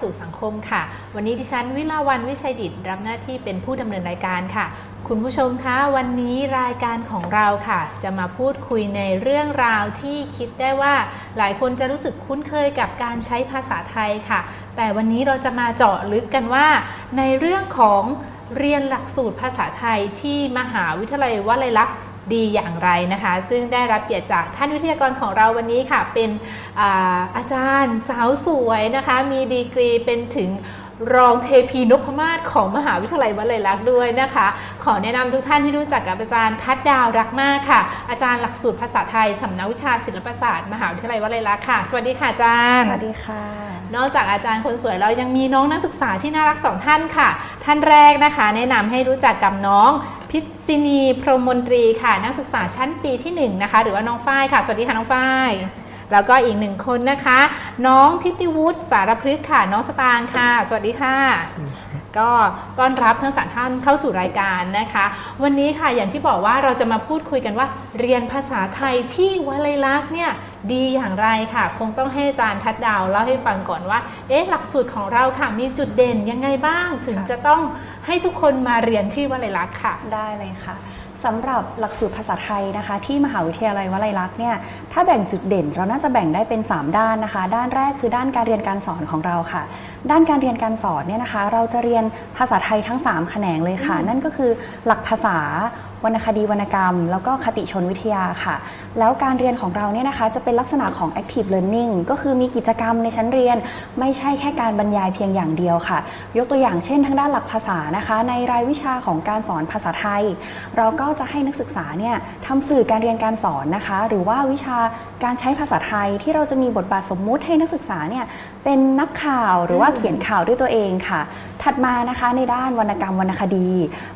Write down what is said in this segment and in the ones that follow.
สู่สังคมค่ะ วันนี้ดิฉันวิลาวันวิชัยดิตรับหน้าที่เป็นผู้ดำเนินรายการค่ะ คุณผู้ชมคะวันนี้รายการของเราค่ะ จะมาพูดคุยในเรื่องราวที่คิดได้ว่า หลายคนจะรู้สึกคุ้นเคยกับการใช้ภาษาไทยค่ะ แต่วันนี้เราจะมาเจาะลึกกันว่า ในเรื่องของเรียนหลักสูตรภาษาไทยที่มหาวิทยาลัยวลัยลักษณ์ ดีอย่างไรนะคะ ซึ่งได้รับเกียรติจากท่านวิทยากรของเราวันนี้ค่ะ เป็นอาอาจารย์สาวสวยนะคะ มีดีกรีเป็นถึง รองเทพีนพมาศของมหาวิทยาลัยวลัยลักษณ์ด้วยนะคะ ขอแนะนำทุกท่านที่รู้จักกับอาจารย์ทัดดาวรักมากค่ะ อาจารย์หลักสูตรภาษาไทยสำนักวิชาศิลปศาสตร์มหาวิทยาลัยวลัยลักษณ์ค่ะ สวัสดีค่ะอาจารย์ สวัสดีค่ะ นอกจากอาจารย์คนสวยเรายังมีน้องนักศึกษาที่น่ารักสองท่านค่ะ ท่านแรกนะคะ แนะนำให้รู้จักกับน้องพิษินีพรหมมนตรีค่ะ นักศึกษาชั้นปีที่หนึ่งนะคะหรือว่าน้องฝ้ายค่ะ สวัสดีค่ะน้องฝ้าย แล้วก็อีกหนึ่งคนนะคะ น้องทิติวุฒิสารพฤกษ์ค่ะ น้องสตางค์ค่ะ สวัสดีค่ะ ก็ต้อนรับทั้งสามท่านเข้าสู่รายการนะคะ วันนี้ค่ะอย่างที่บอกว่าเราจะมาพูดคุยกันว่า เรียนภาษาไทยที่วลัยลักษณ์เนี่ยดีอย่างไรค่ะ คงต้องให้อาจารย์ทัดดาวเล่าให้ฟังก่อนว่า เอ๊ะหลักสูตรของเราค่ะมีจุดเด่นยังไงบ้าง ถึงจะต้องให้ทุกคนมาเรียนที่วลัยลักษณ์ค่ะ ได้เลยค่ะ สำหรับหลักสูตรภาษาไทยนะคะ ที่มหาวิทยาลัยวลัยลักษณ์เนี่ยถ้าแบ่งจุดเด่นเราน่าจะแบ่งได้เป็น 3 ด้านนะคะ ด้านแรกคือด้านการเรียนการสอนของเราค่ะ ด้านการเรียนการสอนเนี่ยนะคะ เราจะเรียนภาษาไทยทั้ง 3 แขนงเลยค่ะ นั่นก็คือหลักภาษา วรรณคดีวรรณกรรม แล้วก็คติชนวิทยาค่ะ แล้วการเรียนของเราเนี่ยนะคะจะเป็นลักษณะของ active learning ก็คือมีกิจกรรมในชั้นเรียน ไม่ใช่แค่การบรรยายเพียงอย่างเดียวค่ะ ยกตัวอย่างเช่นทางด้านหลักภาษานะคะ ในรายวิชาของการสอนภาษาไทย เราก็จะให้นักศึกษาเนี่ยทำสื่อการเรียนการสอนนะคะ หรือว่าวิชาการใช้ภาษาไทยที่เราจะมีบทบาทสมมุติให้นักศึกษาเนี่ยเป็นนักข่าวหรือว่าเขียนข่าวด้วยตัวเองค่ะ ถัดมานะคะในด้านวรรณกรรมวรรณคดี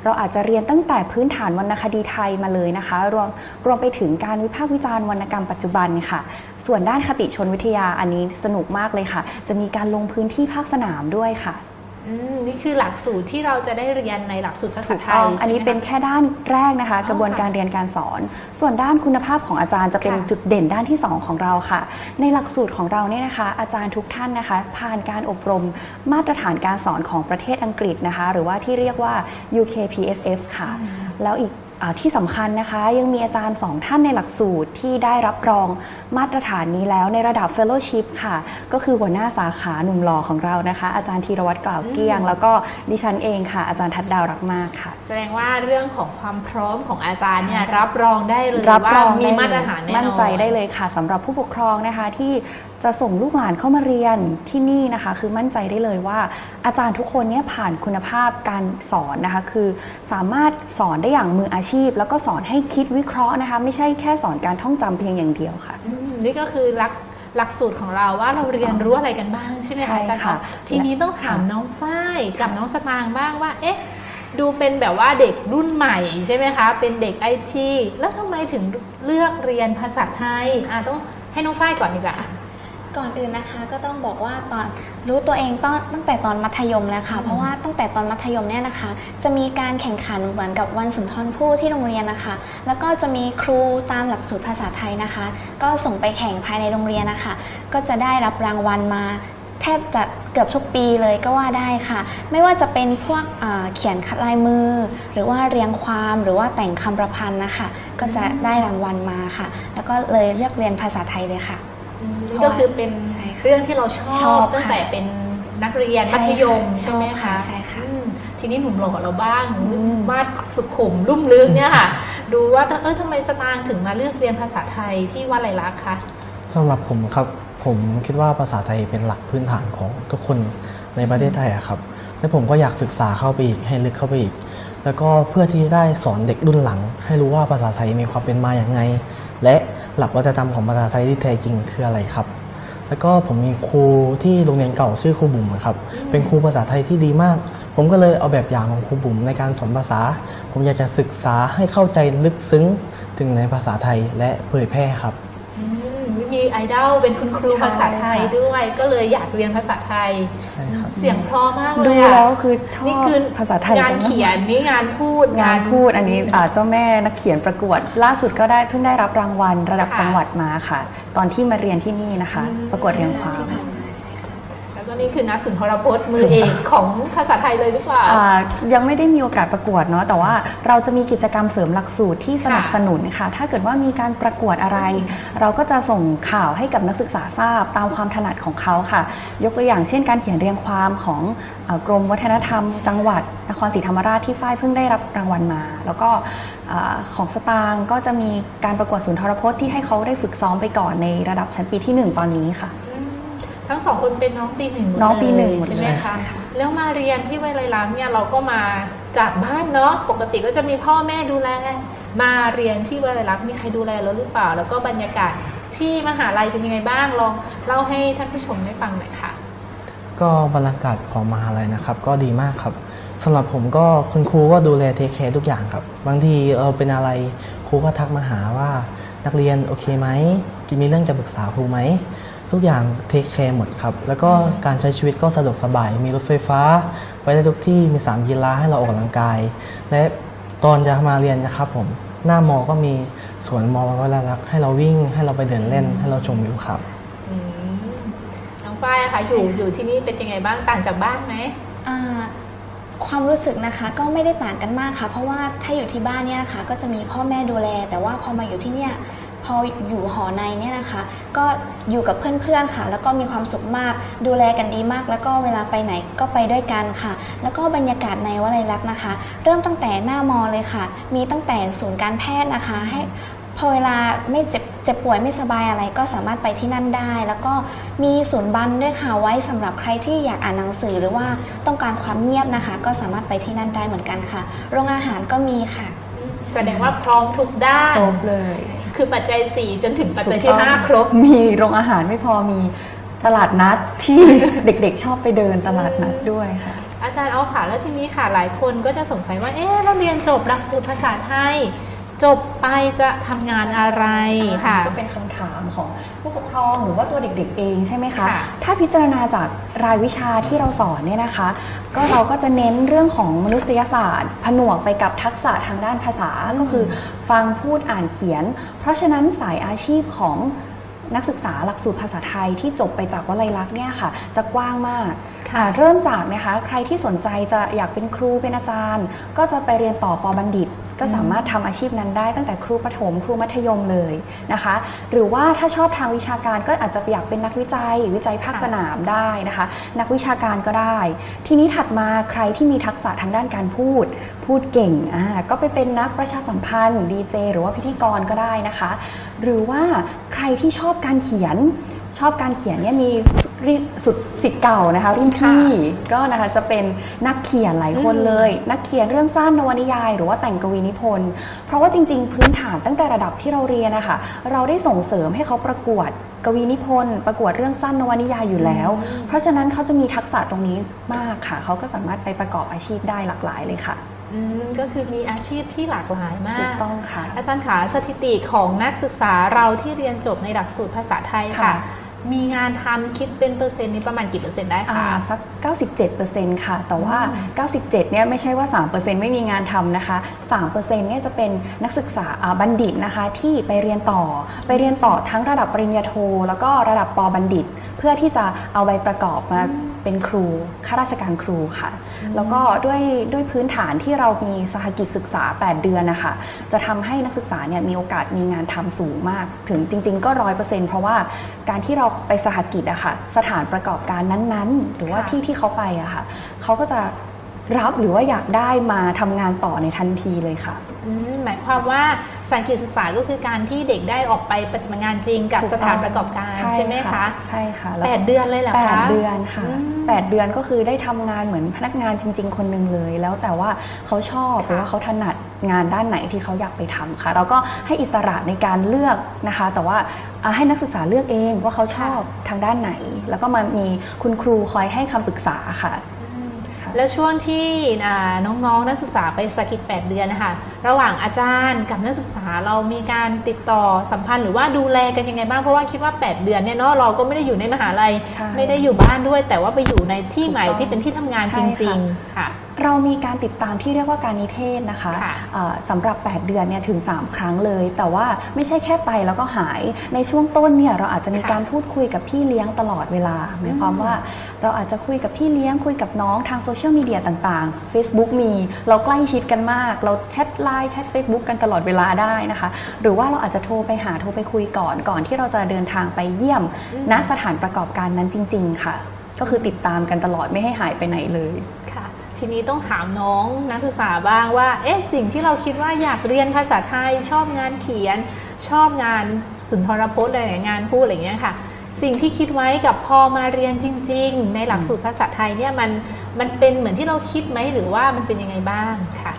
เราอาจจะเรียนตั้งแต่พื้นฐานวรรณคดีไทยมาเลยนะคะ รวมรวมไปถึงการวิพากษ์วิจารณ์วรรณกรรมปัจจุบันค่ะ ส่วนด้านคติชนวิทยาอันนี้สนุกมากเลยค่ะ จะมีการลงพื้นที่ภาคสนามด้วยค่ะอืมนี่คือหลักสูตรที่เราจะได้เรียนในหลักสูตรภาษาถูกไทต้ยองอันนี้ใช่ไหมเป็นคะแค่ด้านแรกนะคะอ๋อกระบวนการค่ะเรียนการสอน ส่วนด้านคุณภาพของอาจารย์จะเป็นค่ะจุดเด่นด้านที่ 2 ของเราค่ะ ในหลักสูตรของเราเนี่ยนะคะ อาจารย์ทุกท่านนะคะ ผ่านการอบรมมาตรฐานการสอนของประเทศอังกฤษนะคะ หรือว่าที่เรียกว่า UKPSF ค่ะ แล้วอีกอาที่สำคัญนะคะ ยังมีอาจารย์สองท่านในหลักสูตรที่ได้รับรองมาตรฐานนี้แล้วในระดับ Fellowship ค่ะ ก็คือหัวหน้าสาขาหนุ่มหล่อของเรานะคะ อาจารย์ธีรวัตรกล่าวเกลี้ยง แล้วก็ดิฉันเองค่ะ อาจารย์ทัดดาวรักมากค่ะ แสดงว่าเรื่องของความพร้อมของอาจารย์เนี่ยรับรองได้เลยรับว่ารองมีได้มาตรเลยฐานแน่นอนมั่นใจได้เลยค่ะสำหรับผู้ปกครองนะคะที่ จะส่งลูกหลานเข้ามาเรียนที่นี่นะคะ คือมั่นใจได้เลยว่า อาจารย์ทุกคนเนี่ยผ่านคุณภาพการสอนนะคะ คือสามารถสอนได้อย่างมืออาชีพ แล้วก็สอนให้คิดวิเคราะห์นะคะ ไม่ใช่แค่สอนการท่องจำเพียงอย่างเดียวค่ะอืมนี่ก็คือหลักหลักสูตรของเราว่าเราเรียนรู้อะไรกันบ้างใช่ไหมใช่คะอาจารย์ค่ะทีนี้ต้องถามน้องฝ้ายกับน้องสตางค์บ้างว่า เอ๊ะดูเป็นแบบว่าเด็กรุ่นใหม่ใช่ไหมคะ เป็นเด็กไอทีแล้วทำไมถึงเลือกเรียนภาษาไทยอะต้องให้น้องฝ้ายก่อนดีกว่า ก่อนอื่นนะคะก็ต้องบอกว่าตอนรู้ตัวเองตอนตั้งแต่ตอนมัธยมแล้วค่ะ เพราะว่าตั้งแต่ตอนมัธยมเนี่ยนะคะ จะมีการแข่งขันเหมือนกับวันสุนทรภู่ที่โรงเรียนนะคะ แล้วก็จะมีครูตามหลักสูตรภาษาไทยนะคะ ก็ส่งไปแข่งภายในโรงเรียนนะคะ ก็จะได้รับรางวัลมาแทบจะเกือบทุกปีเลยก็ว่าได้ค่ะ ไม่ว่าจะเป็นพวกอ่าเขียนคัดลายมือ หรือว่าเรียงความหรือว่าแต่งคำประพันธ์นะคะ ก็จะได้รางวัลมาค่ะ แล้วก็เลยเลือกเรียนภาษาไทยเลยค่ะ นี่ก็คือเป็นใช่ค่ะเรื่องที่เราชชออบบตั้งค่ะแต่เป็นนักเรียนใช่มัค่ะธยมชใช่อบไหมค่ะคะใช่ค่ะอืมทีนี้หนุ่มหล่อเราบ้างวาดสุขุมลุ่มลึกเนี่ยค่ะ ดูว่าเออทำไมสตางค์ถึงมาเลือกเรียนภาษาไทยที่วัดไรลักษณ์คะสำหรับผมครับผมคิดว่าภาษาไทยเป็นหลักพื้นฐานของทุกคนในประเทศไทยอะครับและผมก็อยากศึกษาเข้าไปอีกให้ลึกเข้าไปอีก แล้วก็เพื่อที่จะได้สอนเด็กรุ่นหลัง ให้รู้ว่าภาษาไทยมีความเป็นมาอย่างไง และ หลักวัฒนธรรมของภาษาไทยที่แท้จริงคืออะไรครับ แล้วก็ผมมีครูที่โรงเรียนเก่าชื่อครูบุ๋มครับ เป็นครูภาษาไทยที่ดีมาก ผมก็เลยเอาแบบอย่างของครูบุ๋มในการสอนภาษา ผมอยากจะศึกษาให้เข้าใจลึกซึ้งถึงในภาษาไทยและเผยแพร่ครับ มมีไอดอลเป็นคุณครูใช่ภาษาไทยค่ะด้วย ก็เลยอยากเรียนภาษาไทย ใช่ครับเสียงเพราะมากเลดูยอะแล้วคือชอบนี่คือภาษาไทยงานมกเขียนนี่งานพูด งานพูดอันนี้อ่าเจ้าแม่นักเขียนประกวด ล่าสุดก็ได้เพิ่งได้รับรางวัลระดับค่ะจังหวัดมาค่ะ ตอนที่มาเรียนที่นี่นะคะ อืม ประกวดเรียงความที่ผ่านมาใช่ค่ะ ก็นี่คือนักสุนทรพจน์มือเอกของภาษาไทยเลยหรือเปล่ายังไม่ได้มีโอกาสประกวดเนาะแต่ว่าเราจะมีกิจกรรมเสริมหลักสูตรที่สนับสนุนค่ะ ถ้าเกิดว่ามีการประกวดอะไร เราก็จะส่งข่าวให้กับนักศึกษาทราบ ตามความถนัดของเขาค่ะ ยกตัวอย่างเช่น การเขียนเรียงความของกรมวัฒนธรรม จังหวัดนครศรีธรรมราชที่ฝ้ายเพิ่งได้รับรางวัลมา แล้วก็ของสตางค์ก็จะมีการประกวดสุนทรพจน์ที่ให้เขาได้ฝึกซ้อมไปก่อนในระดับชั้นปีที่หนึ่งตอนนี้ค่ะ ทั้งสองคนเป็นน้องปีหนึ่งหมดน้องปีหนึ่งเลยหมดใช่ไหมเลยคะแล้วมาเรียนที่วิทยาลัยลักษณ์เนี่ยเราก็มาจากบ้านเนาะปกติก็จะมีพ่อแม่ดูแลมาเรียนที่วิทยาลัยลักษณ์มีใครดูแลเราหรือเปล่า แล้วก็บรรยากาศที่มหาลัยเป็นยังไงบ้างลองเล่าให้ท่านผู้ชมได้ฟังหน่อยค่ะ ก็บรรยากาศของมหาลัยนะครับ ก็ดีมากครับสำหรับผมก็คุณครูก็ดูแลเทคแคร์ทุกอย่างครับ บางทีเราเป็นอะไรครูก็ทักมาหาว่านักเรียนโอเคไหมมีเรื่องจะปรึกษาครูไหม ทุกอย่างเทคแคร์หมดครับ แล้วก็การใช้ชีวิตก็สะดวกสบาย มีรถไฟฟ้า ไปได้ทุกที่มีสนามกีฬาให้เราออกกำลังกาย และตอนจะมาเรียนนะครับผม หน้ามอก็มีสวนมอวัลลักษณ์ให้เราวิ่ง ให้เราไปเดินเล่น ให้เราชมวิวครับอืมน้องฝ้ายอะค่ะอยู่อยู่ที่นี่เป็นยังไงบ้างต่างจากบ้านไหม อ่าความรู้สึกนะคะก็ไม่ได้ต่างกันมากค่ะ เพราะว่าถ้าอยู่ที่บ้านเนี่ยนะคะก็จะมีพ่อแม่ดูแล แต่ว่าพอมาอยู่ที่เนี่ย พออยู่หอในเนี่ยนะคะ ก็อยู่กับเพื่อนๆค่ะ แล้วก็มีความสุขมากดูแลกันดีมาก แล้วก็เวลาไปไหนก็ไปด้วยกันค่ะ แล้วก็บรรยากาศในวลัยลักษณ์นะคะ เริ่มตั้งแต่หน้ามอเลยค่ะ มีตั้งแต่ศูนย์การแพทย์นะคะให้พอเวลาไม่เจ็บเจ็บป่วยไม่สบายอะไรก็สามารถไปที่นั่นได้ แล้วก็มีศูนย์บันด้วยค่ะไว้สำหรับใครที่อยากอ่านหนังสือหรือว่าต้องการความเงียบนะคะ ก็สามารถไปที่นั่นได้เหมือนกันค่ะ โรงอาหารก็มีค่ะ แสดงว่าพร้อมทุกด้าน ครบเลย คือปัจจัย 4 จนถึงปัจจัยถูที่กต้อง5 ครบ มีโรงอาหารไม่พอมีตลาดนัดที่ เด็กๆ ชอบไปเดินตลาดนัดด้วยค่ะ อาจารย์เอาค่ะแล้วทีนี้ค่ะหลายคนก็จะสงสัยว่าเอ๊ะเราเรียนจบหลักสูตรภาษาไทย จบไปจะทำงานอะไรค่ะก็เป็นคำถามของผู้ปกครองหรือว่าตัวเด็กๆเองใช่ไหมคะค่ะถ้าพิจารณาจากรายวิชาที่เราสอนเนี่ยนะคะ ก็เราก็จะเน้นเรื่องของมนุษยศาสตร์ ผนวกไปกับทักษะทางด้านภาษาก็คือฟังพูดอ่านเขียน เพราะฉะนั้นสายอาชีพของนักศึกษาหลักสูตรภาษาไทยที่จบไปจากวลัยลักษณ์เนี่ยค่ะ จะกว้างมากค่ะอ่าเริ่มจากนะคะ ใครที่สนใจจะอยากเป็นครูเป็นอาจารย์ ก็จะไปเรียนต่อปอบัณฑิต ก็สามารถทำอาชีพนั้นได้ตั้งแต่ครูประถม ครูมัธยมเลยนะคะ หรือว่าถ้าชอบทางวิชาการก็อาจจะอยากเป็นนักวิจัย วิจัยภาคสนามได้นะคะ นักวิชาการก็ได้ ทีนี้ถัดมาใครที่มีทักษะทางด้านการพูด พูดเก่งอ่าก็ไปเป็นนักประชาสัมพันธ์ดีเจหรือว่าพิธีกรก็ได้นะคะ หรือว่าใครที่ชอบการเขียน ชอบการเขียนเนี่ยมีสุดสิทธิ์เก่านะคะ รุ่นพี่ก็นะคะจะเป็นนักเขียนหลายคนอืมเลย นักเขียนเรื่องสั้นนวนิยาย หรือว่าแต่งกวีนิพนธ์เพราะว่าจริง ๆ พื้นฐานตั้งแต่ระดับที่เราเรียนนะคะเราได้ส่งเสริมให้เขาประกวดกวีนิพนธ์ประกวดเรื่องสั้นนวนิยายอยู่แล้ว เพราะฉะนั้นเขาจะมีทักษะตรงนี้มากค่ะ เขาก็สามารถไปประกอบอาชีพได้หลากหลายเลยค่ะอืมก็คือมีอาชีพที่หลากหลายมาถูกกต้องค่ะ อาจารย์ขาสถิติของนักศึกษาเราที่เรียนจบในหลักสูตรภาษาไทยค่ะค่ะ มีงานทำคิดเป็นเปอร์เซ็นต์นี้ประมาณกี่เปอร์เซ็นต์ได้อ่าคะสัก 97%ค่ะ แต่ว่าอืม97เนี่ยไม่ใช่ว่า 3%ไม่มีงานทำนะคะ 3%เนี่ยจะเป็นนักศึกษาอ่าบัณฑิตนะคะที่ไปเรียนต่อ ไปเรียนต่อทั้งระดับปริญญาโท แล้วก็ระดับปอบัณฑิต เพื่อที่จะเอาใบประกอบมาเป็นครูข้าราชการครูค่ะ แล้วก็ด้วยด้วยพื้นฐานที่เรามีสหกิจศึกษา 8 เดือนนะคะจะทำให้นักศึกษาเนี่ยมีโอกาสมีงานทำสูงมาก ถึงจริง ๆ ก็ร้อยเปอร์เซ็นต์เพราะว่าการที่เราไปสหกิจอะค่ะสถานประกอบการนั้นๆ หรือว่าค่ะที่ที่เขาไปอะค่ะเขาก็จะรับหรือว่าอยากได้มาทำงานต่อในทันทีเลยค่ะอืมหมายความว่า สังเกตศึกษาก็คือการที่เด็กได้ออกไปปฏิบัติงานจริงกับถูกสต้องถานประกอบการใช่ไหมคะใช่ค่ะล้วแปดเดือนเลยเหรอแปคะดเดือนค่ะอืมแปดเดือนก็คือได้ทำงานเหมือนพนักงานจริง ๆ คนหนึ่งเลย แล้วแต่ว่าเขาชอบค่ะหรือว่าเขาถนัดงานด้านไหนที่เขาอยากไปทำค่ะเราก็ให้อิสระในการเลือกนะคะ แต่ว่าอ่าให้นักศึกษาเลือกเองว่าเขาชอบทางด้านไหน แล้วก็มามีคุณครูคอยให้คำปรึกษาค่ะค่ะ แล้วช่วงที่อ่าน้องๆนักศึกษาไปสกิด8เดือนนะคะระหว่างอาจารย์กับนักศึกษาเรามีการติดต่อสัมพันธ์หรือว่าดูแลกันยังไงบ้างเพราะว่าคิดว่า 8 เดือนเนี่ยเนาะเราก็ไม่ได้อยู่ในมหาลัยใช่ไม่ได้อยู่บ้านด้วย แต่ว่าไปอยู่ในที่ใหม่ถูกต้องที่เป็นที่ทำงานใช่จค่ะริงๆค่ะเรามีการติดตามที่เรียกว่าการนิเทศนะคะค่ะเอ่อสำหรับ 8 เดือนเนี่ยถึง 3 ครั้งเลย แต่ว่าไม่ใช่แค่ไปแล้วก็หายในช่วงต้นเนี่ยเราอาจจะมีค่ะการพูดคุยกับพี่เลี้ยงตลอดเวลาหมายความว่า เราอาจจะคุยกับพี่เลี้ยงคุยกับน้องทางโซเชียลมีเดียต่างๆ Facebook มีเราใกล้ชิดกันมาก เราแชทไลน์แชท Facebook กันตลอดเวลาได้นะคะ หรือว่าเราอาจจะโทรไปหาโทรไปคุยก่อนก่อนที่เราจะเดินทางไปเยี่ยมณสถานประกอบการนั้นจริง ๆ ค่ะ ก็คือติดตามกันตลอดไม่ให้หายไปไหนเลยค่ะทีนี้ต้องถามน้องนักศึกษาบ้างว่า เอ๊ะ สิ่งที่เราคิดว่าอยากเรียนภาษาไทย ชอบงานเขียน ชอบงานสุนทรพจน์อะไรงานพูดอะไรอย่างเงี้ยค่ะ สิ่งที่คิดไว้กับพอมาเรียนจริง ๆ ในหลักสูตรภาษาไทยเนี่ยมันมันเป็นเหมือนที่เราคิดไหมหรือว่ามันเป็นยังไงบ้างค่ะ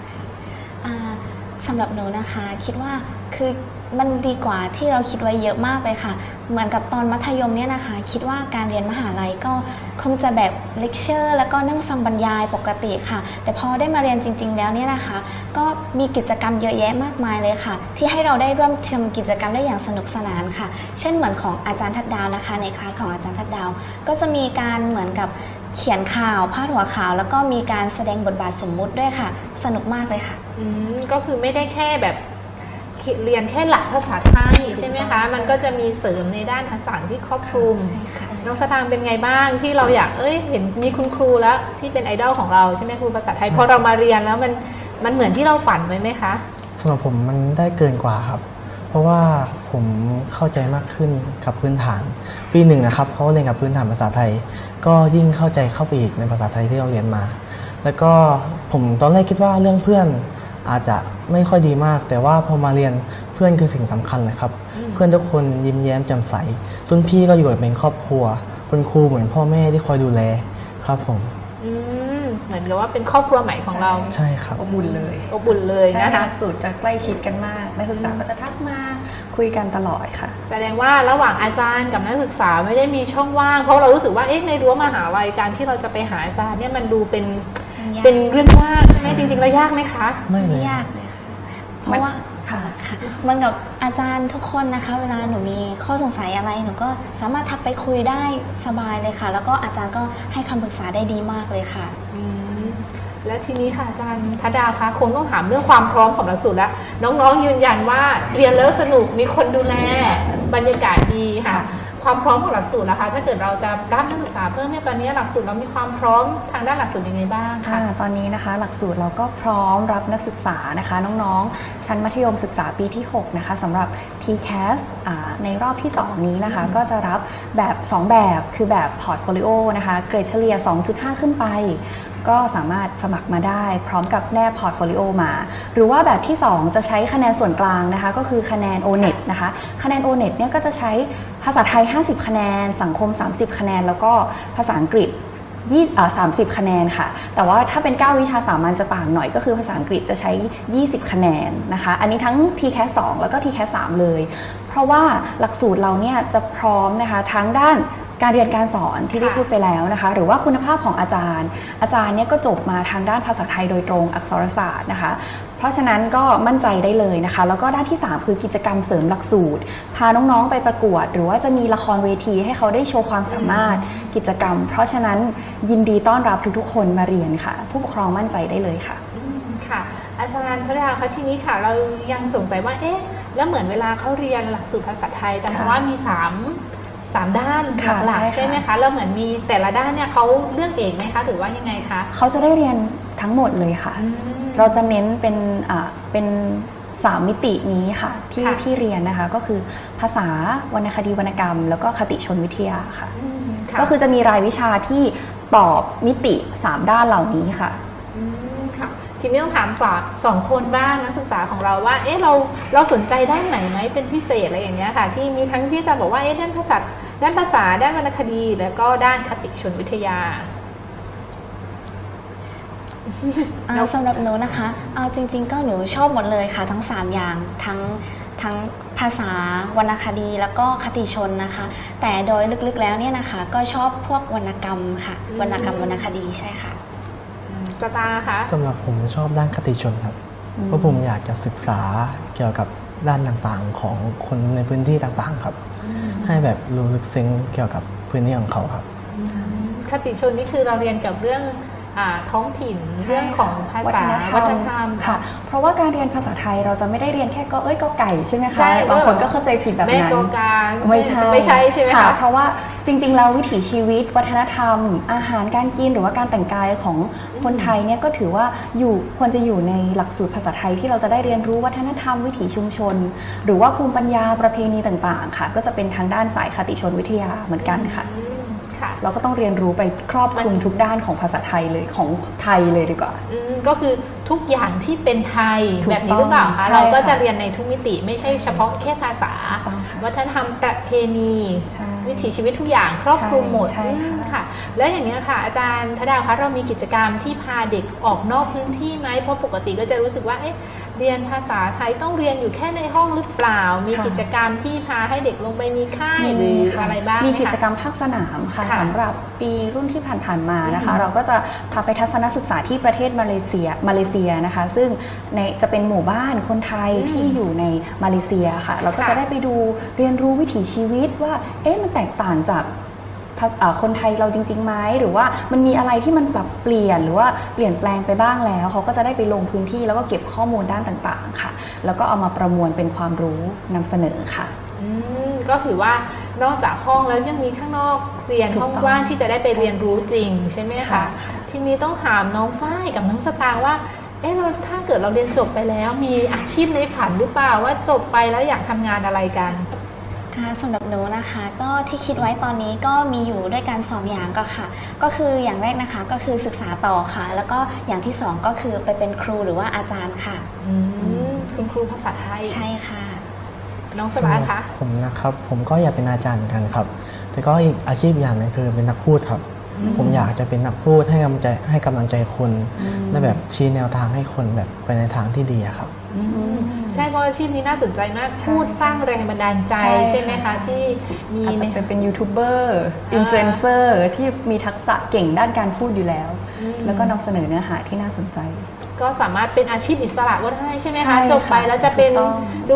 สำหรับหนูนะคะ คิดว่าคือมันดีกว่าที่เราคิดไว้เยอะมากเลยค่ะ เหมือนกับตอนมัธยมเนี่ยนะคะ คิดว่าการเรียนมหาลัยก็คงจะแบบเลคเชอร์แล้วก็นั่งฟังบรรยายปกติค่ะ แต่พอได้มาเรียนจริง ๆ แล้วเนี่ยนะคะ ก็มีกิจกรรมเยอะแยะมากมายเลยค่ะ ที่ให้เราได้ร่วมทำกิจกรรมได้อย่างสนุกสนานค่ะ เช่นเหมือนของอาจารย์ทัดดาวนะคะ ในคลาสของอาจารย์ทัดดาว ก็จะมีการเหมือนกับเขียนข่าวพาดหัวข่าว แล้วก็มีการแสดงบทบาทสมมุติด้วยค่ะ สนุกมากเลยค่ะ อืมก็คือไม่ได้แค่แบบเรียนแค่หลักภาษาไทยใช่ไหมคะ มันก็จะมีเสริมในด้านต่างๆที่ครอบคลุมใช่ค่ะน้องสตางค์เป็นไงบ้างที่เราอยากเอ้ยเห็นมีคุณครูแล้วที่เป็นไอดอลของเราใช่ไหมครูภาษาไทยใช่พอเรามาเรียนแล้วมันมันเหมือนที่เราฝันไว้ไหมคะสำหรับผมมันได้เกินกว่าครับ เพราะว่าผมเข้าใจมากขึ้นกับพื้นฐาน ปีหนึ่งนะครับเขาเรียนกับพื้นฐานภาษาไทย ก็ยิ่งเข้าใจเข้าไปอีกในภาษาไทยที่เราเรียนมา แล้วก็ผมตอนแรกคิดว่าเรื่องเพื่อน อาจจะไม่ค่อยดีมาก แต่ว่าพอมาเรียนเพื่อนคือสิ่งสำคัญเลยครับ เพื่อนทุกคนยิ้มแย้มแจ่มใสรุ่นพี่ก็อยู่แบบเป็นครอบครัว คุณครูเหมือนพ่อแม่ที่คอยดูแลครับผมอืมเหมือนกับว่าเป็นครอบครัวใหม่ของเราใช่ครับอบอุ่นเลยอบอุ่นเลยใช่นะหคะลักสูตรจะใกล้ชิดกันมากนักศึกษาก็จะทักมาคุยกันตลอดค่ะ แสดงว่าระหว่างอาจารย์กับนักศึกษาไม่ได้มีช่องว่าง เพราะเรารู้สึกว่าเอ๊ะในรั้วมหาลัยการที่เราจะไปหาอาจารย์เนี่ยมันดูเป็นมันยาก เป็นเรื่องยากใช่ไหมจริงๆแล้วยากไหมคะไม่เลไม่ย ยากเลยค่ะเพราะว่าค่ะค่ะเหมันกับอาจารย์ทุกคนนะคะ เวลาหนูมีข้อสงสัยอะไรหนูก็สามารถทักไปคุยได้สบายเลยค่ะ แล้วก็อาจารย์ก็ให้คำปรึกษาได้ดีมากเลยค่ะ อืมและทีนี้ค่ะอาจารย์ธดาคะคงต้องถามเรื่องความพร้อมของหลักสูตรแล้ว น้องๆยืนยันว่าเรียนแล้วสนุกมีคนดูแล บรรยากาศดีค่ะ ความพร้อมของหลักสูตรนะคะถ้าเกิดเราจะรับนักศึกษาเพิ่มเนี่ยตอนนี้หลักสูตรเรามีความพร้อมทางด้านหลักสูตรยังไงบ้างคะค่ะตอนนี้นะคะ หลักสูตรเราก็พร้อมรับนักศึกษานะคะน้องๆ ชั้นมัธยมศึกษาปีที่ 6 นะคะสำหรับ TCAS อ่าในรอบที่ 2 นี้นะคะ ก็จะรับแบบ 2 แบบคือแบบพอร์ตโฟลิโอนะคะเกรดเฉลี่ย 2.5 ขึ้นไป ก็สามารถสมัครมาได้พร้อมกับแนบพอร์ตโฟลิโอมา หรือว่าแบบที่ 2 จะใช้คะแนนส่วนกลางนะคะ ก็คือคะแนน O-NET นะคะคะแนน O-NET เนี่ยก็จะใช้ภาษาไทย 50 คะแนน สังคม 30 คะแนน แล้วก็ภาษาอังกฤษยี่เอ่อ30 คะแนนค่ะ แต่ว่าถ้าเป็น 9 วิชาสามัญจะต่างหน่อยก็คือภาษาอังกฤษจะใช้ 20 คะแนนนะคะ อันนี้ทั้ง TCAS 2 แล้วก็ TCAS 3 เลย เพราะว่าหลักสูตรเราเนี่ยจะพร้อมนะคะทั้งด้าน การเรียนการสอนที่ได้ค่ะพูดไปแล้วนะคะ หรือว่าคุณภาพของอาจารย์ อาจารย์เนี่ยก็จบมาทางด้านภาษาไทยโดยตรงอักษรศาสตร์นะคะ เพราะฉะนั้นก็มั่นใจได้เลยนะคะ แล้วก็ด้านที่ 3 คือกิจกรรมเสริมหลักสูตร พาน้องๆไปประกวด หรือว่าจะมีละครเวทีให้เขาได้โชว์ความสามารถกิจกรรม เพราะฉะนั้นยินดีต้อนรับทุกๆ คนมาเรียนค่ะ ผู้ปกครองมั่นใจได้เลยค่ะอืมค่ะอาจารย์ธดาคะทีนี้ค่ะ เรายังสงสัยว่าเอ๊ะแล้วเหมือนเวลาเขาเรียนหลักสูตรภาษาไทยอาจารย์ค่ะบอกว่ามีสามสามด้านค่ะหลักๆใช่ค่ะใช่ไหมคะแล้วเหมือนมีแต่ละด้านเนี่ยเขาเลือกเองไหมคะหรือว่ายังไงคะเขาจะได้เรียนทั้งหมดเลยค่ะอืมเราจะเน้นเป็นอ่าเป็นสามมิตินี้ค่ะที่ค่ะที่เรียนนะคะก็คือภาษาวรรณคดีวรรณกรรม แล้วก็คติชนวิทยาค่ะอืมค่ะก็คือจะมีรายวิชาที่ตอบมิติ 3 ด้านเหล่านี้ค่ะอืมค่ะ ทีนี้ต้องถามสาสองคนบ้างนักศึกษาของเราว่า เอ๊ะเราเราสนใจด้านไหนไหมเป็นพิเศษอะไรอย่างเงี้ยค่ะ ที่มีทั้งที่อาจะบอกว่าเอ๊ะด้านภาษาด้านภาษาด้านวรรณคดี แล้วก็ด้านคติชนวิทยาอ่าสำหรับหนูนะคะ เอาจริง ๆ ก็หนูชอบหมดเลยค่ะ ทั้ง 3 อย่างทั้งทั้งภาษาวรรณคดีแล้วก็คติชนนะคะ แต่โดยลึกๆแล้วเนี่ยนะคะ ก็ชอบพวกวรรณกรรมค่ะอืมวรรณกรรมวรรณคดีใช่ค่ะอืม สตาร์คะสำหรับผมชอบด้านคติชนครับ เพราะผมอยากจะศึกษาเกี่ยวกับด้านต่างๆของคนในพื้นที่ต่างๆครับ ให้แบบรู้ลึกซึ้งเกี่ยวกับพื้นที่ของเขาครับ คติชนนี่คือเราเรียนกับเรื่องอ่า ท้องถิ่นเรื่องของภาษาวัฒนธรรมค่ะ เพราะว่าการเรียนภาษาไทยเราจะไม่ได้เรียนแค่ก็เอ้ยก็ไก่ใช่ไหมคะใช่บางคนก็เข้าใจผิดแบบแม่นั้นกอกลางไม่ใช่ไม่ใช่ใช่ไหมคะเพราะว่าจริงๆแล้ววิถีชีวิต วัฒนธรรม อาหารการกินหรือว่าการแต่งกายของคนไทยเนี่ยก็ถือว่าอยู่ควรจะอยู่ในหลักสูตรภาษาไทยที่เราจะได้เรียนรู้วัฒนธรรมวิถีชุมชน หรือว่าภูมิปัญญาประเพณีต่างๆ ค่ะ ก็จะเป็นทางด้านสายคติชนวิทยาเหมือนกันค่ะอืมค่ะ เราก็ต้องเรียนรู้ไปครอบคลุมทุกด้านของภาษาไทยเลยของไทยเลยดีกว่า อืมก็คือทุกอย่างที่เป็นไทยถูกแบบนี้หรือเปล่าต้องคะใช่เราก็ค่ะจะเรียนในทุกมิติไม่ใช่เฉพาะแค่ภาษา ถูกต้องค่ะ วัฒนธรรมประเพณี ใช่ วิถีชีวิตทุกอย่างครอบคลุมหมดใช่ใช่ค่ะ อืมค่ะ แล้วอย่างนี้ยค่ะ อาจารย์ธดาวคะเรามีกิจกรรมที่พาเด็กออกนอกพื้นที่ไหมเพราะปกติก็จะรู้สึกว่าเอ๊ะ เรียนภาษาไทยต้องเรียนอยู่แค่ในห้องหรือเปล่า มีค่ะกิจกรรมที่พาให้เด็กลงไปมีค่ายหรือค่ะอะไรบ้างมีไหกิจคะกรรมภาคสนามค่ะค่ะสำหรับปีรุ่นที่ผ่านๆมานะคะอืมเราก็จะพาไปทัศนศึกษาที่ประเทศมาเลเซียมาเลเซียนะคะ ซึ่งในจะเป็นหมู่บ้านคนไทยอืมที่อยู่ในมาเลเซียค่ะ เราก็ค่ะจะได้ไปดูเรียนรู้วิถีชีวิตว่าเอ๊ะมันแตกต่างจากภาเอ่อ คนไทยเราจริงๆไหมหรือว่ามันมีอะไรที่มันปรับเปลี่ยนหรือว่าเปลี่ยนแปลงไปบ้างแล้ว เขาก็จะได้ไปลงพื้นที่แล้วก็เก็บข้อมูลด้านต่างๆค่ะ แล้วก็เอามาประมวลเป็นความรู้นำเสนอค่ะอืมก็ถือว่านอกจากห้องแล้วยังมีข้างนอกเรียนถูกห้องต้องกว้างที่จะได้ไปเรียนรู้จริงใช่ไหมคะค่ะทีนี้ต้องถามน้องฝ้ายกับน้องสตางค์ว่าเอ๊ะเราถ้าเกิดเราเรียนจบไปแล้วมีอาชีพในฝันหรือเปล่าว่าจบไปแล้วอยากทำงานอะไรกัน ค่ะสำหรับหนูนะคะ ก็ที่คิดไว้ตอนนี้ก็มีอยู่ด้วยกันสองอย่างก็ค่ะ ก็คืออย่างแรกนะคะก็คือศึกษาต่อค่ะ แล้วก็อย่างที่สองก็คือไปเป็นครูหรือว่าอาจารย์ค่ะ อืมคุณครูภาษาไทย ใช่ค่ะ น้องสสำหบายรับคะ ผมนะครับ ผมก็อยากเป็นอาจารย์เหมือนกันครับ แต่ก็อีกอาชีพอย่างหนึงคือเป็นนักพูดครับผมอยากจะเป็นนักพูดให้กำลังใจให้กำลังใจคนและแบบชี้แนวทางให้คนแบบไปในทางที่ดีอะครับ ใช่เพราะอาชีพนี้น่าสนใจมากใช่พูดสร้างแรงบันดาลใจใช่ใช่ไหมคะค่ะที่มีอาจในจะเป็นเป็นยูทูบเบอร์อินฟลูเอนเซอร์ที่มีทักษะเก่งด้านการพูดอยู่แล้วอืมแล้วก็นำเสนอเนื้อหาที่น่าสนใจ ก็สามารถเป็นอาชีพอิสระก็ได้ใช่ไหมใช่คะจบไปค่ะแล้วจะเป็นถูกต้องดู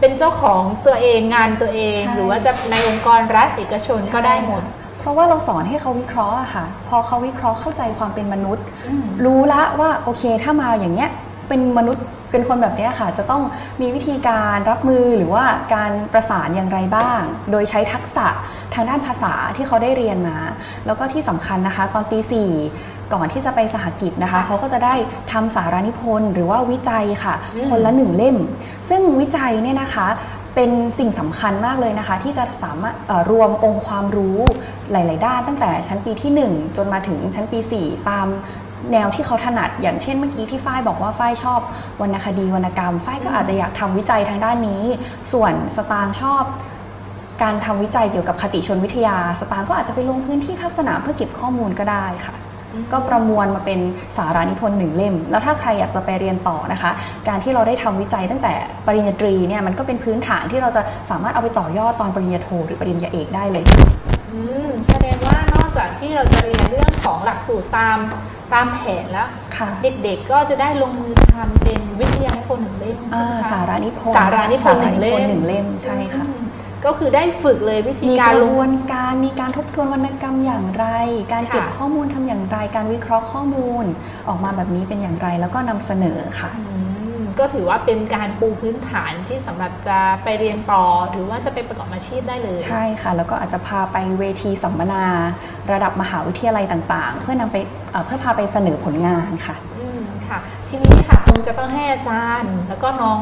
เป็นเจ้าของตัวเองงานตัวเองใช่หรือว่าจะในองค์กรรัฐเอกชนก็ได้หมดเพราะว่าเราสอนให้เขาวิเคราะห์อะค่ะ พอเขาวิเคราะห์เข้าใจความเป็นมนุษย์อืมรู้ละว่าโอเคถ้ามาอย่างเงี้ยเป็นมนุษย์ เป็นคนแบบเนี้ยค่ะจะต้องมีวิธีการรับมือหรือว่าการประสานอย่างไรบ้าง โดยใช้ทักษะทางด้านภาษาที่เขาได้เรียนมา แล้วก็ที่สำคัญนะคะ ตอนปี 4 ก่อนที่จะไปสหกิจนะคะค่ะเขาก็จะได้ทำสารานิพนธ์หรือว่าวิจัยค่ะอืมคนละหนึ่งเล่ม ซึ่งวิจัยเนี่ยนะคะเป็นสิ่งสำคัญมากเลยนะคะ ที่จะสามารถเอ่อรวมองค์ความรู้หลาย ๆ ด้านตั้งแต่ชั้นปีที่ 1 จนมาถึงชั้นปี 4 ตาม แนวที่เขาถนัด อย่างเช่นเมื่อกี้ที่ฝ้ายบอกว่าฝ้ายชอบวรรณคดีวรรณกรรมฝ้ายก็อาจจะอยากทำวิจัยทางด้านนี้ ส่วนสตางค์ชอบการทำวิจัยเกี่ยวกับคติชนวิทยา สตางค์ก็อาจจะไปลงพื้นที่ภาคสนามเพื่อเก็บข้อมูลก็ได้ค่ะ ก็ประมวลมาเป็นสารานิพนธ์หนึ่งเล่ม แล้วถ้าใครอยากจะไปเรียนต่อนะคะ การที่เราได้ทำวิจัยตั้งแต่ปริญญาตรีเนี่ยมันก็เป็นพื้นฐานที่เราจะสามารถเอาไปต่อยอดตอนปริญญาโท หรือปริญญาเอกได้เลยอืมแสดงว่านอกจาก ที่เราจะเรียนเรื่องของหลักสูตรตามตามแผนแล้ว ค่ะ เด็กๆก็จะได้ลงมือทำเป็นวิทยานิพนธ์หนึ่งเล่มใช่อ่าไหมคะสารานิพนธ์สารานิพนธ์หนึ่งเล่มสารานิพนธ์หนึ่งเล่มใช่ค่ะ อืมก็คือได้ฝึกเลยวิธีมีกการระลบงวนการมีการทบทวนวรรณกรรมอย่างไร การเก็บค่ะ ข้อมูลทำอย่างไร การวิเคราะห์ข้อมูล ออกมาแบบนี้เป็นอย่างไร แล้วก็นำเสนอค่ะ อืม ก็ถือว่าเป็นการปูพื้นฐานที่สำหรับจะไปเรียนต่อ หรือว่าจะไปประกอบอาชีพได้เลย ใช่ค่ะ แล้วก็อาจจะพาไปเวทีสัมมนา ระดับมหาวิทยาลัยต่างๆ เพื่อนำไปเอ่อเพื่อพาไปเสนอผลงานค่ะอืมค่ะทีนี้ค่ะคงจะต้องให้อาจารย์แล้วก็น้อง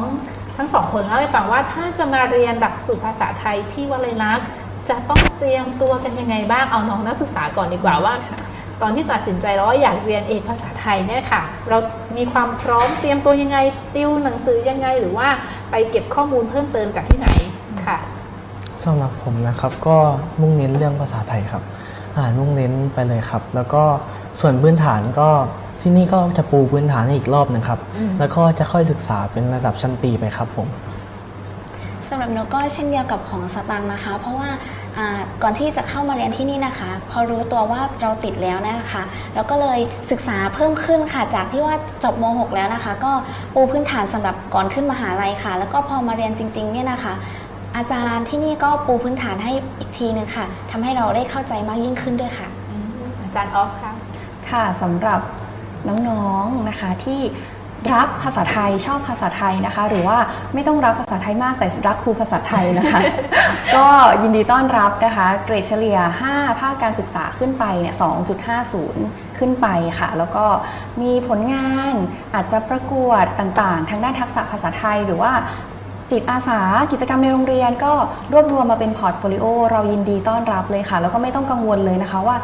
ทั้งสองคนเล่าให้ฟังว่าถ้าจะมาเรียนหลักสูตรภาษาไทยที่วลัยลักษณ์จะต้องเตรียมตัวกันยังไงบ้างเอาน้องนักศึกษาก่อนดีกว่าว่า ตอนที่ตัดสินใจแล้วว่าอยากเรียนเอกภาษาไทยเนี่ยค่ะ เรามีความพร้อมเตรียมตัวยังไง ติวหนังสือยังไง หรือว่าไปเก็บข้อมูลเพิ่มเติมจากที่ไหนค่ะสำหรับผมนะครับก็มุ่งเน้นเรื่องภาษาไทยครับ อ่านมุ่งเน้นไปเลยครับ แล้วก็ส่วนพื้นฐานก็ที่นี่ก็จะปูพื้นฐานให้อีกรอบหนึ่งครับอืมแล้วก็จะค่อยศึกษาเป็นระดับชั้นปีไปครับผม สำหรับหนูก็เช่นเดียวกับของสตังค์นะคะ เพราะว่าอ่าก่อนที่จะเข้ามาเรียนที่นี่นะคะ พอรู้ตัวว่าเราติดแล้วเนยนะคะเราก็เลยศึกษาเพิ่มขึ้นค่ะ จากที่ว่าจบม .6 แล้วนะคะ ก็ปูพื้นฐานสำหรับก่อนขึ้นมหาลัยค่ะ แล้วก็พอมาเรียนจริงๆเนี่ยนะคะอาจารย์ที่นี่ก็ปูพื้นฐานให้อีกทีหนึ่งค่ะทำให้เราได้เข้าใจมากยิ่งขึ้นด้วยค่ะอืมอาจารย์ออฟค่ะค่ะสำหรับน้องๆนะคะที่ รักภาษาไทยชอบภาษาไทยนะคะ หรือว่าไม่ต้องรักภาษาไทยมากแต่รักครูภาษาไทยนะคะ ก็ยินดีต้อนรับนะคะ เกรดเฉลี่ย 5 ภาคการศึกษาขึ้นไปเนี่ย2.50 ขึ้นไปค่ะ แล้วก็มีผลงานอาจจะประกวดต่างๆ ทางด้านทักษะภาษาไทยหรือว่าจิตอาสากิจกรรมในโรงเรียนก็รวบรวมมาเป็นพอร์ตโฟลิโอเรายินดีต้อนรับเลยค่ะ แล้วก็ไม่ต้องกังวลเลยนะคะว่า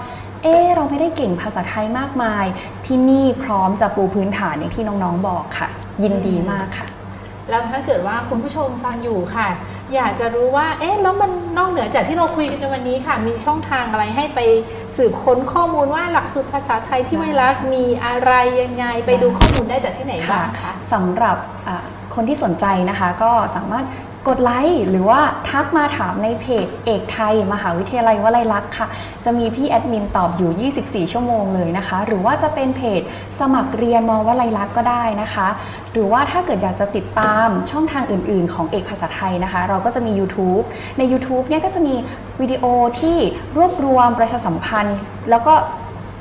เออเราไม่ได้เก่งภาษาไทยมากมาย ที่นี่พร้อมจะปูพื้นฐานอย่างที่น้องๆบอกค่ะ ยินดีมากค่ะ แล้วถ้าเกิดว่าคุณผู้ชมฟังอยู่ค่ะ อยากจะรู้ว่าเอ๊ะแล้วมันนอกเหนือจากที่เราคุยกันในวันนี้ค่ะ มีช่องทางอะไรให้ไปสืบค้นข้อมูลว่าหลักสูตรภาษาไทยที่ไม่รักมีอะไรยังไง ไปดูข้อมูลได้จากที่ไหนบ้างคะสำหรับอ่าคนที่สนใจนะคะก็สามารถ กดไลค์หรือว่าทักมาถามในเพจเอกไทย มหาวิทยาลัยวลัยลักษณ์ค่ะ จะมีพี่แอดมินตอบอยู่ 24 ชั่วโมงเลยนะคะ หรือว่าจะเป็นเพจสมัครเรียนมวลัยลักษณ์ก็ได้นะคะ หรือว่าถ้าเกิดอยากจะติดตามช่องทางอื่น ๆ ของเอกภาษาไทยนะคะ เราก็จะมี YouTube ใน YouTube เนี่ยก็จะมีวิดีโอที่รวบรวมประชาสัมพันธ์ แล้วก็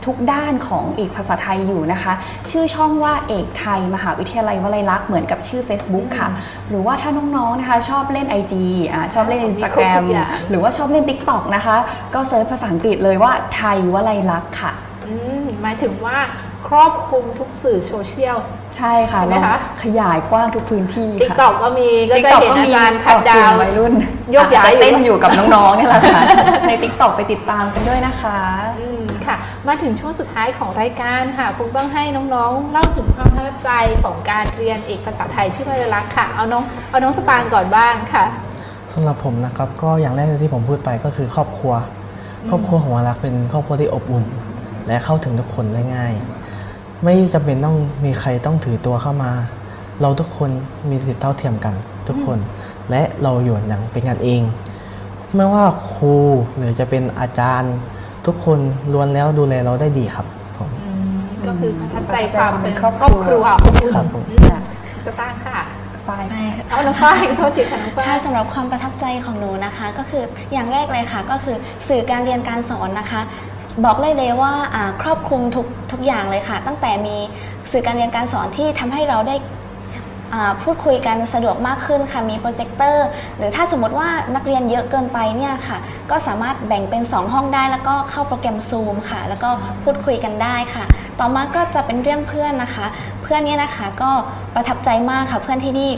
ทุกด้านของเอกภาษาไทยอยู่นะคะ ชื่อช่องว่าเอกไทย มหาวิทยาลัยวลัยลักษณ์เหมือนกับชื่อ Facebook ค่ะ หรือว่าถ้าน้องๆนะคะชอบเล่น IG อ่าชอบเล่นมีครบ Instagram ทุกอย่างหรือว่าชอบเล่น TikTok นะคะ ก็เซิร์ชภาษาอังกฤษเลยว่าไทยวลัยลักษณ์ค่ะอืมหมายถึงว่า ครอบคลุมทุกสื่อโซเชียล ใช่ค่ะใช่ไหมเราคะขยายกว้างทุกพื้นที่ติ๊กค่ะต็อกก็มีก็จะ TikTok เห็นอาจารย์ทัดก็มีดาว กลุ่มวัยรุ่นโยกย้ายอาจจะเต้นอยู่อยู่กับน้องๆนี่แหละค่ะ ใน TikTok ไปติดตามกันด้วยนะคะ อืมค่ะ มาถึงช่วงสุดท้ายของรายการค่ะคงต้องให้น้องๆ เล่าถึงความประทับใจของการเรียนเอกภาษาไทยที่วิทยาลัยค่ะ เอาน้องเอาน้องสตางค์ก่อนบ้างค่ะ สำหรับผมนะครับก็อย่างแรกเลยที่ผมพูดไปก็คือครอบครัว ครอบครัวของวารักเป็นครอบครัวที่อบอุ่น และเข้าถึงทุกคนได้ง่าย ไม่จำเป็นต้องมีใครต้องถือตัวเข้ามา เราทุกคนมีสิทธิเท่าเทียมกันทุกคน และเราอยู่อย่างเป็นกันเอง ไม่ว่าครูหรือจะเป็นอาจารย์ ทุกคนล้วนแล้วดูแลเราได้ดีครับผมอืมก็คือประทับใจความเป็นครอบครอบคครัรัววอบอุ่นครับผมอืมสตางค์ค่ะไปใช่ค่ะเอาน้องฝ้ายโทษทีค่ะน้องฝ้าถ้ายสำหรับความประทับใจของหนูนะคะ ก็คืออย่างแรกเลยค่ะ ก็คือสื่อการเรียนการสอนนะคะ บอกเลยเลยว่าครอบคลุมทุกทุกอย่างเลยค่ะ ตั้งแต่มีสื่อการเรียนการสอนที่ทำให้เราได้พูดคุยกันสะดวกมากขึ้นค่ะ มีโปรเจคเตอร์ หรือถ้าสมมติว่านักเรียนเยอะเกินไปเนี่ยค่ะ ก็สามารถแบ่งเป็น 2 ห้องได้ แล้วก็เข้าโปรแกรม Zoom ค่ะ แล้วก็พูดคุยกันได้ค่ะ ต่อมาก็จะเป็นเรื่องเพื่อนนะคะ เพื่อนเนี่ยนะคะก็ประทับใจมากค่ะ เพื่อนที่นี่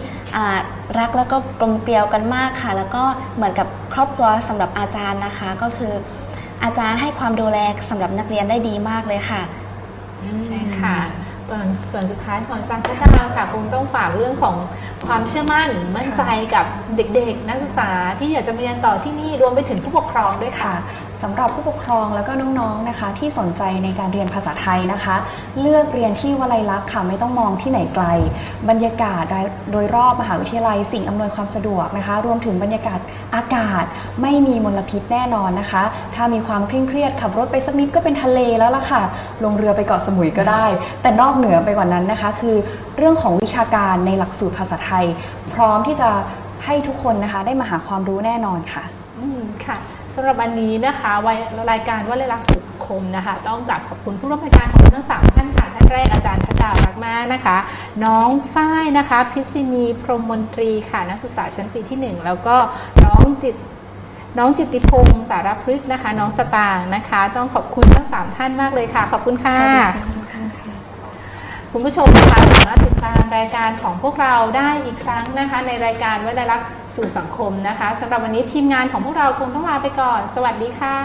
รักแล้วก็กลมเกลียวกันมากค่ะ แล้วก็เหมือนกับครอบครัวสำหรับอาจารย์นะคะ ก็คือ อาจารย์ให้ความดูแลสำหรับนักเรียนได้ดีมากเลยค่ะ ใช่ค่ะค่ะตอนส่วนสุดท้ายของอาจารย์พัฒดาวค่ะคงต้องฝากเรื่องของ ความเชื่อมั่นมั่นใจกับเด็กๆ นักศึกษาที่อยากจะมาเรียนต่อที่นี่รวมไปถึงผู้ปกครองด้วยค่ะสำหรับผู้ปกครองแล้วก็น้องๆนะคะ ที่สนใจในการเรียนภาษาไทยนะคะ เลือกเรียนที่วลัยลักษณ์ค่ะไม่ต้องมองที่ไหนไกล บรรยากาศโดยรอบมหาวิทยาลัยสิ่งอำนวยความสะดวกนะคะ รวมถึงบรรยากาศอากาศไม่มีมลพิษแน่นอนนะคะ ถ้ามีความเคร่งเครียดขับรถไปสักนิดก็เป็นทะเลแล้วล่ะค่ะ ลงเรือไปเกาะสมุยก็ได้ แต่นอกเหนือไปกว่านั้นนะคะ คือ เรื่องของวิชาการในหลักสูตรภาษาไทย พร้อมที่จะให้ทุกคนนะคะได้มาหาความรู้แน่นอนค่ะ อืมค่ะสำหรับวันนี้นะคะวัยรายการว่าเลยรักสื่อสังคมนะคะ ต้องกราบขอบคุณผู้ร่วมรายการของเราทั้งสามท่านค่ะท่านแรกอาจารย์ทัดดาวรักมากนะคะ น้องฝ้ายนะคะ พิษินีพรหมมนตรีค่ะนักศึกษาชั้นปีที่หนึ่งแล้วก็น้องจิตน้องจิตติพงศ์สารพฤกษ์นะคะ น้องสตางค์นะคะ ต้องขอบคุณทั้งสามท่านมากเลยค่ะ ขอบคุณค่ะ คุณผู้ชมนะคะสามารถติดตามรายการของพวกเราได้อีกครั้งนะคะ ในรายการวัฒนลักษณ์สู่สังคมนะคะสำหรับวันนี้ทีมงานของพวกเราคงต้องลาไปก่อน สวัสดีค่ะ